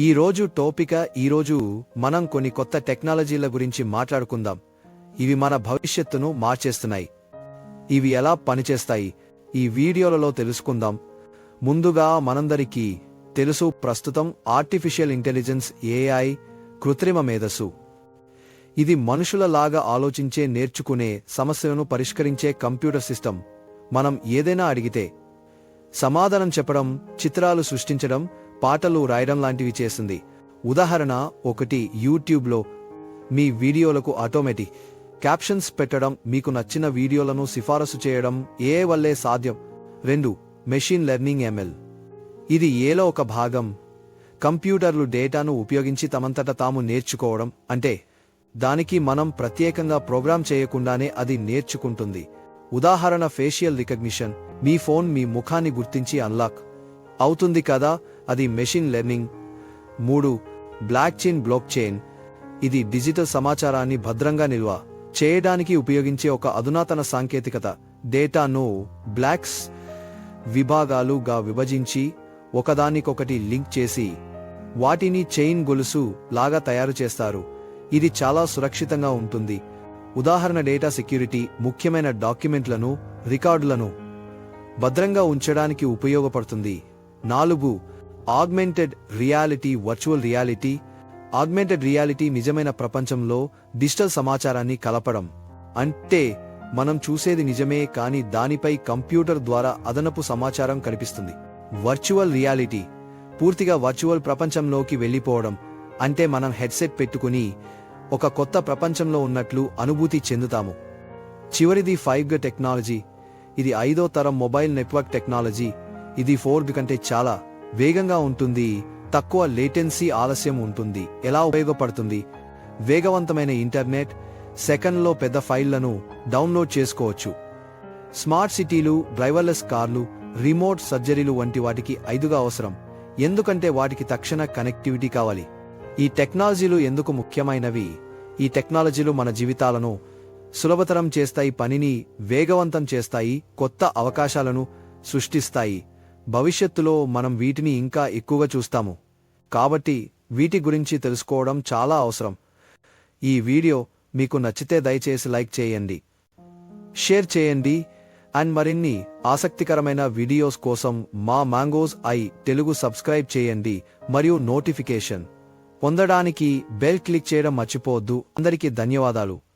ఈ రోజు టోపిక ఈరోజు మనం కొన్ని కొత్త టెక్నాలజీల గురించి మాట్లాడుకుందాం. ఇవి మన భవిష్యత్తును మార్చేస్తున్నాయి. ఇవి ఎలా పనిచేస్తాయి? ఈ వీడియోలలో తెలుసుకుందాం. ముందుగా మనందరికీ తెలుసు ప్రస్తుతం ఆర్టిఫిషియల్ ఇంటెలిజెన్స్ ఏఐ కృత్రిమ మేధస్సు. ఇది మనుషులలాగా ఆలోచించే నేర్చుకునే సమస్యలను పరిష్కరించే కంప్యూటర్ సిస్టమ్. మనం ఏదైనా అడిగితే సమాధానం చెప్పడం చిత్రాలు సృష్టించడం పాటలు రాయడం లాంటివి చేసింది ఉదాహరణ ఒకటి యూట్యూబ్లో మీ వీడియోలకు ఆటోమేటిక్ క్యాప్షన్స్ పెట్టడం మీకు నచ్చిన వీడియోలను సిఫారసు చేయడం ఏ వల్లే సాధ్యం? రెండు మెషిన్ లెర్నింగ్ ఎంఎల్. ఇది ఏలో ఒక భాగం. కంప్యూటర్లు డేటాను ఉపయోగించి తమంతట తాము నేర్చుకోవడం అంటే దానికి మనం ప్రత్యేకంగా ప్రోగ్రాం చేయకుండానే అది నేర్చుకుంటుంది. ఉదాహరణ ఫేషియల్ రికగ్నిషన్. మీ ఫోన్ మీ ముఖాన్ని గుర్తించి అన్లాక్. అవుతుంది కదా? అది మెషిన్ లెర్నింగ్. మూడు బ్లాక్ చైన్ బ్లాక్ చైన్. ఇది డిజిటల్ సమాచారాన్ని భద్రంగా నిల్వ చేయడానికి ఉపయోగించే ఒక అధునాతన సాంకేతికత. డేటాను బ్లాక్స్ విభాగాలుగా విభజించి ఒకదానికొకటి లింక్ చేసి వాటిని చైన్ గొలుసు లాగా తయారు చేస్తారు. ఇది చాలా సురక్షితంగా ఉంటుంది. ఉదాహరణ డేటా సెక్యూరిటీ ముఖ్యమైన డాక్యుమెంట్లను రికార్డులను భద్రంగా ఉంచడానికి ఉపయోగపడుతుంది. నాలుగు augmented reality virtual reality. Augmented reality నిజమైన ప్రపంచంలో డిజిటల్ సమాచారాన్ని కలపడం. అంటే మనం చూసేది నిజమే కానీ దానిపై కంప్యూటర్ ద్వారా అదనపు సమాచారం కనిపిస్తుంది. Virtual reality. పూర్తిగా వర్చువల్ ప్రపంచంలోకి వెళ్ళిపోవడం. అంటే మనం హెడ్సెట్ పెట్టుకుని ఒక కొత్త ప్రపంచంలో ఉన్నట్లు అనుభూతి చెందుతాము. చివరిది ఫైవ్ గ టెక్నాలజీ. ఇది ఐదో తరం మొబైల్ నెట్వర్క్ టెక్నాలజీ. ఇది ఫోర్ కంటే చాలా వేగంగా ఉంటుంది తక్కువ లేటెన్సీ ఆలస్యం ఉంటుంది. ఎలా ఉపయోగపడుతుంది? వేగవంతమైన ఇంటర్నెట్ సెకండ్లో పెద్ద ఫైళ్ళను డౌన్లోడ్ చేసుకోవచ్చు. స్మార్ట్ సిటీలు డ్రైవర్లెస్ కార్లు రిమోట్ సర్జరీలు వంటి వాటికి ఐదుగా అవసరం. ఎందుకంటే వాటికి తక్షణ కనెక్టివిటీ కావాలి. ఈ టెక్నాలజీలు ఎందుకు ముఖ్యమైనవి? ఈ టెక్నాలజీలు మన జీవితాలను సులభతరం చేస్తాయి పనిని వేగవంతం చేస్తాయి కొత్త అవకాశాలను సృష్టిస్తాయి. భవిష్యత్తులో మనం వీటిని ఇంకా ఎక్కువగా చూస్తాము. కాబట్టి వీటి గురించి తెలుసుకోవడం చాలా అవసరం. ఈ వీడియో మీకు నచ్చితే దయచేసి లైక్ చేయండి. షేర్ చేయండి. అండ్ మరిన్ని ఆసక్తికరమైన వీడియోస్ కోసం మా మ్యాంగోస్ ఐ తెలుగు సబ్స్క్రైబ్ చేయండి మరియు నోటిఫికేషన్ పొందడానికి బెల్ క్లిక్ చేయడం మర్చిపోవద్దు. అందరికీ ధన్యవాదాలు.